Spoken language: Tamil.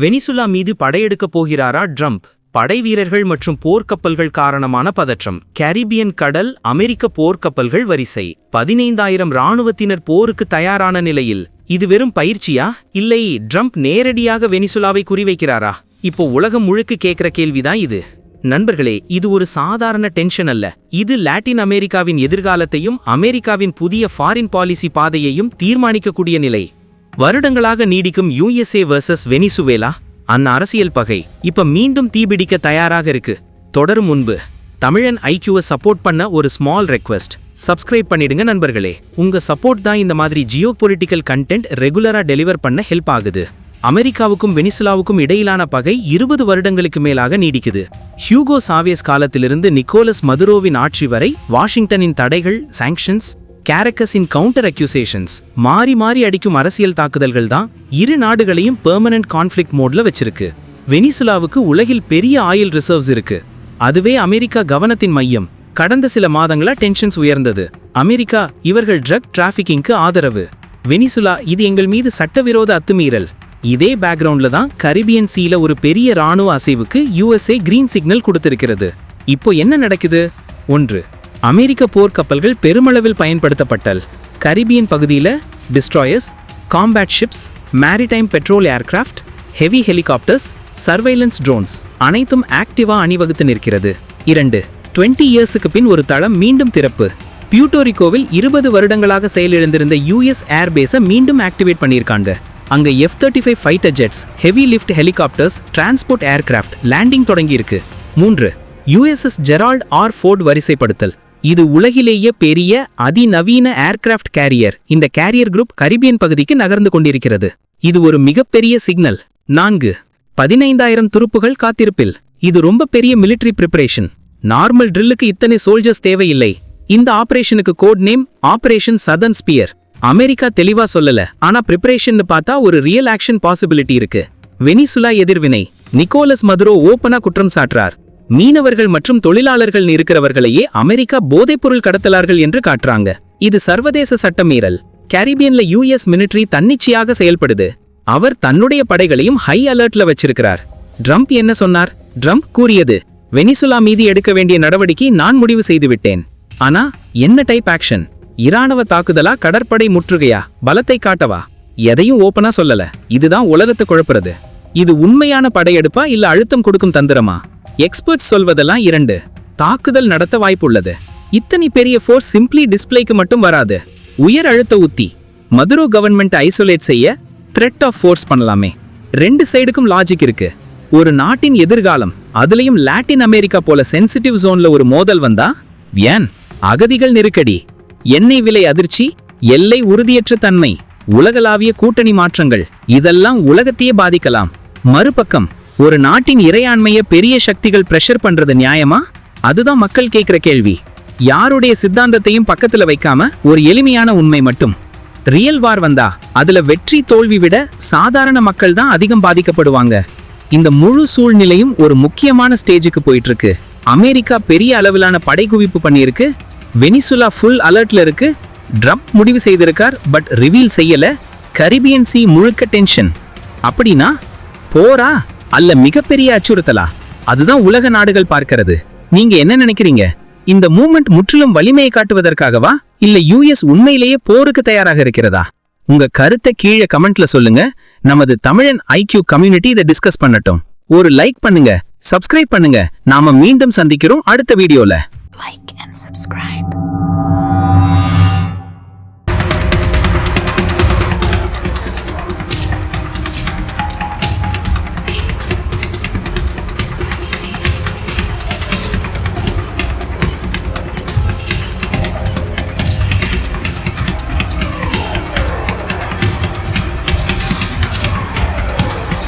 வெனிசுலா மீது படையெடுக்கப் போகிறாரா ட்ரம்ப்? படை வீரர்கள் மற்றும் போர்க்கப்பல்கள் காரணமான பதற்றம். கரிபியன் கடல் அமெரிக்க போர்க்கப்பல்கள் வரிசை. பதினைந்தாயிரம் இராணுவத்தினர் போருக்கு தயாரான நிலையில். இது வெறும் பயிற்சியா? இல்லை ட்ரம்ப் நேரடியாக வெனிசுலாவை குறிவைக்கிறாரா? இப்போ உலகம் முழுக்க கேட்கிற கேள்விதான் இது. நண்பர்களே இது ஒரு சாதாரண டென்ஷன் அல்ல. இது லாட்டின் அமெரிக்காவின் எதிர்காலத்தையும் அமெரிக்காவின் புதிய ஃபாரின் பாலிசி பாதையையும் தீர்மானிக்கக்கூடிய நிலை. வருடங்களாக நீடிக்கும் யுஎஸ்ஏ வர்சஸ் வெனிசுவேலா அந்த அரசியல் பகை இப்ப மீண்டும் தீபிடிக்க தயாராக இருக்கு. தொடரும் முன்பு தமிழன் ஐக்கியூவை சப்போர்ட் பண்ண ஒரு ஸ்மால் ரெக்வெஸ்ட் சப்ஸ்கிரைப் பண்ணிடுங்க நண்பர்களே. உங்க சப்போர்ட் தான் இந்த மாதிரி ஜியோ பொலிட்டிக்கல் கண்டென்ட் ரெகுலரா டெலிவர் பண்ண ஹெல்ப் ஆகுது. அமெரிக்காவுக்கும் வெனிசுலாவுக்கும் இடையிலான பகை இருபது வருடங்களுக்கு மேலாக நீடிக்குது. ஹியூகோ சாவேஸ் காலத்திலிருந்து நிக்கோலஸ் மதுரோவின் ஆட்சி வரை வாஷிங்டனின் தடைகள் சாங்ஷன்ஸ் கேரக்கஸின் கவுண்டர் அக்யூசேஷன்ஸ் மாறி மாறி அடிக்கும் அரசியல் தாக்குதல்கள் தான் இரு நாடுகளையும் பெர்மனன்ட் கான்ஃப்ளிக்ட் மோட்ல வச்சிருக்கு. வெனிசுலாவுக்கு உலகில் பெரிய ஆயில் ரிசர்வ்ஸ் இருக்கு. அதுவே அமெரிக்கா கவனத்தின் மையம். கடந்த சில மாதங்களா டென்ஷன்ஸ் உயர்ந்தது. அமெரிக்கா இவர்கள் ட்ரக் டிராஃபிக்கிங்க்கு ஆதரவு. வெனிசுலா இது எங்கள் மீது சட்டவிரோத அத்துமீறல். இதே பேக்ரவுண்ட்ல தான் கரிபியன் சீல ஒரு பெரிய ராணுவ அசைவுக்கு யுஎஸ்ஏ கிரீன் சிக்னல் கொடுத்திருக்கிறது. இப்போ என்ன நடக்குது? ஒன்று அமெரிக்க போர்க்கப்பல்கள் பெருமளவில் பயன்படுத்தப்பட்டல். கரிபியன் பகுதியில் destroyers combat ships maritime patrol aircraft heavy helicopters surveillance drones அனைத்தும் ஆக்டிவா அணிவகுத்து நிற்கிறது. இரண்டு டுவெண்ட்டி இயர்ஸுக்கு பின் ஒரு தளம் மீண்டும் திறப்பு. பியூட்டோரிகோவில் இருபது வருடங்களாக செயலிழந்திருந்த யூஎஸ் ஏர்பேஸை மீண்டும் ஆக்டிவேட் பண்ணியிருக்காங்க. அங்கே F thirty five fighter jets heavy lift helicopters transport aircraft landing தொடங்கியிருக்கு மூன்று யுஎஸ்எஸ் ஜெரால்ட் ஆர் ஃபோர்ட் வரிசைப்படுத்தல். இது உலகிலேயே பெரிய அதிநவீன ஏர்கிராஃப்ட் கேரியர். இந்த கேரியர் குரூப் கரிபியன் பகுதிக்கு நகர்ந்து கொண்டிருக்கிறது. இது ஒரு மிகப்பெரிய சிக்னல். நான்கு. பதினைந்தாயிரம் துருப்புகள் காத்திருப்பில். இது ரொம்ப பெரிய மிலிட்டரி ப்ரிப்பரேஷன். நார்மல் ட்ரில்லுக்கு இத்தனை சோல்ஜர்ஸ் தேவையில்லை. இந்த ஆபரேஷனுக்கு code name operation Southern Spear. America தெளிவா சொல்லல. ஆனா ப்ரிப்பரேஷன் பார்த்தா ஒரு ரியல் ஆக்ஷன் பாசிபிலிட்டி இருக்கு. வெனிசுலா எதிர்வினை. நிக்கோலஸ் மதுரோ ஓபனா குற்றம் சாட்டுறார். மீனவர்கள் மற்றும் தொழிலாளர்கள் இருக்கிறவர்களையே அமெரிக்கா போதைப்பொருள் கடத்தலார்கள் என்று காட்டுறாங்க. இது சர்வதேச சட்டமீறல். கேரிபியன்ல யூஎஸ் மினிட்ரி தன்னிச்சையாக செயல்படுது. அவர் தன்னுடைய படைகளையும் ஹை அலர்ட்ல வச்சிருக்கிறார். ட்ரம்ப் என்ன சொன்னார்? ட்ரம்ப் கூறியது வெனிசுலா மீது எடுக்க வேண்டிய நடவடிக்கை நான் முடிவு செய்துவிட்டேன். ஆனா என்ன டைப் ஆக்ஷன் இராணுவ தாக்குதலா கடற்படை முற்றுகையா? பலத்தை காட்டவா? எதையும் ஓப்பனா சொல்லல. இதுதான் உலகத்தை குழப்புறது. இது உண்மையான படையெடுப்பா இல்ல அழுத்தம் கொடுக்கும் தந்திரமா? எக்ஸ்பர்ட்ஸ் சொல்வதெல்லாம் இரண்டு. தாக்குதல் நடத்த வாய்ப்புள்ளது. இத்தனை பெரிய ஃபோர்ஸ் சிம்பிளி டிஸ்பிளேக்கு மட்டும் வராது. உயர் அழுத்த உத்தி மதுரோ கவர்மெண்ட் ஐசோலேட் செய்ய த்ரெட் ஆஃப் ஃபோர்ஸ் பண்ணலாமே. ரெண்டு சைடுக்கும் லாஜிக் இருக்கு. ஒரு நாட்டின் எதிர்காலம் அதுலயும் லாட்டின் அமெரிக்கா போல சென்சிட்டிவ் ஜோன்ல ஒரு மோதல் வந்தா ஏன்? அகதிகள் நெருக்கடி எண்ணெய் விலை அதிர்ச்சி எல்லை உறுதியற்ற தன்மை உலகளாவிய கூட்டணி மாற்றங்கள் இதெல்லாம் உலகத்தையே பாதிக்கலாம். மறுபக்கம் ஒரு நாட்டின் இறையாண்மையை பெரிய சக்திகள் ப்ரெஷர் பண்றது நியாயமா? அதுதான் மக்கள் கேட்குற கேள்வி. யாருடைய சித்தாந்தத்தையும் பக்கத்துல வைக்காம ஒரு எளிமையான உண்மை மட்டும். ரியல் வார் வந்தா அதுல வெற்றி தோல்வி விட சாதாரண மக்கள் தான் அதிகம் பாதிக்கப்படுவாங்க. இந்த முழு சூழ்நிலையும் ஒரு முக்கியமான ஸ்டேஜுக்கு போயிட்டு இருக்கு அமெரிக்கா பெரிய அளவிலான படைகுவிப்பு பண்ணியிருக்கு. வெனிசுலா ஃபுல் அலர்ட்ல இருக்கு. ட்ரம்ப் முடிவு செய்திருக்கார் பட் ரிவீல் செய்யல. கரிபியன் சி முழுக்க டென்ஷன் அப்படின்னா போரா அல்ல மிகப்பெரிய அச்சுறுத்தலா? அதுதான் உலக நாடுகள் பார்க்கிறது. நீங்க என்ன நினைக்கிறீங்க? இந்த மூமெண்ட் முற்றிலும் வலிமையை காட்டுவதற்காகவா? இல்ல யூஎஸ் உண்மையிலேயே போருக்கு தயாராக இருக்கிறதா? உங்க கருத்தை கீழே கமெண்ட்ல சொல்லுங்க. நமது தமிழன் ஐக்யூ கம்யூனிட்டி இதை டிஸ்கஸ் பண்ணட்டும். ஒரு லைக் பண்ணுங்க சப்ஸ்கிரைப் பண்ணுங்க. நாம மீண்டும் சந்திக்கிறோம் அடுத்த வீடியோல. Like and subscribe